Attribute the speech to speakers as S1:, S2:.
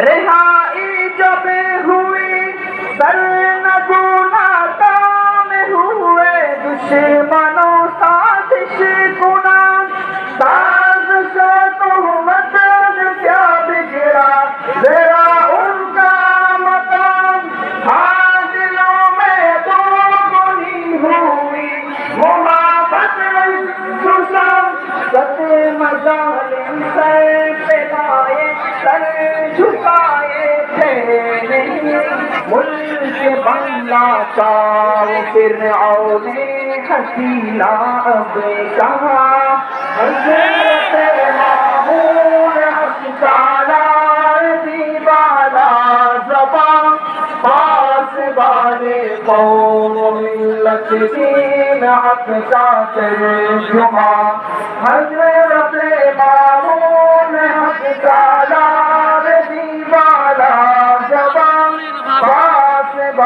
S1: रिहाई जब हुई, सर नगुना काम हुए, दुश्मनों साजिश गुना साजिश तुहमत क्या बिगड़ा? मेरा उनका मकाम हाजिलों में दो गुनी हुई। मुहाबत सुसम सते मजालिम सर पे सर झुकाए थे नहीं मुल्क बंगला का वो फिर ने हसीना अब कहा हजरत मामून हस्ताला दीवाना जबा पास वाले कौम मिल्लत दीन हक का तर्जुमा हजरत मामून